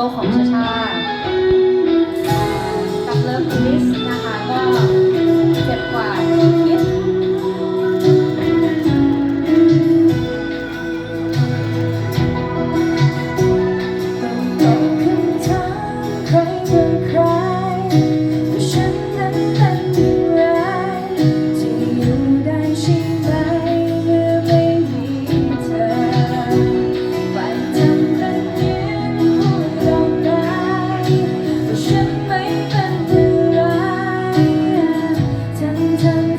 ลของชาชากับเลิฟลิสนะคะก็เจ็บกว่า time.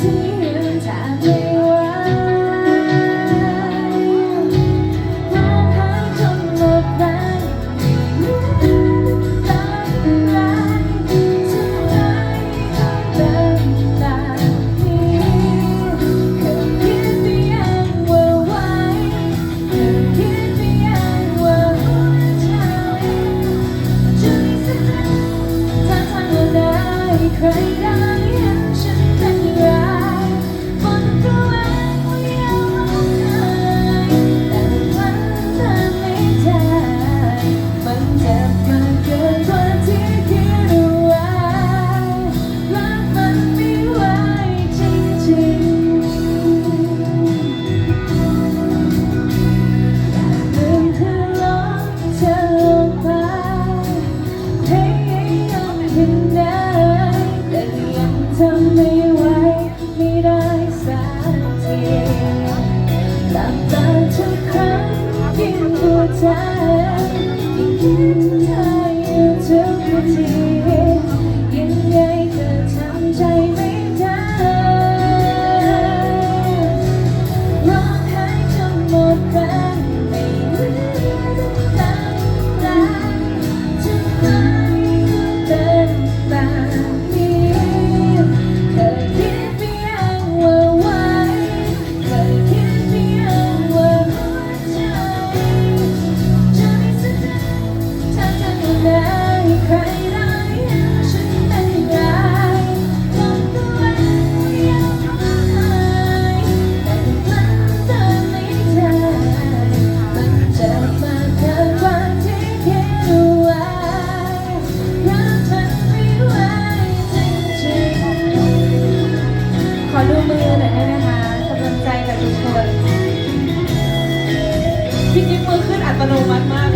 hermano Juan Mar.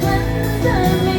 看不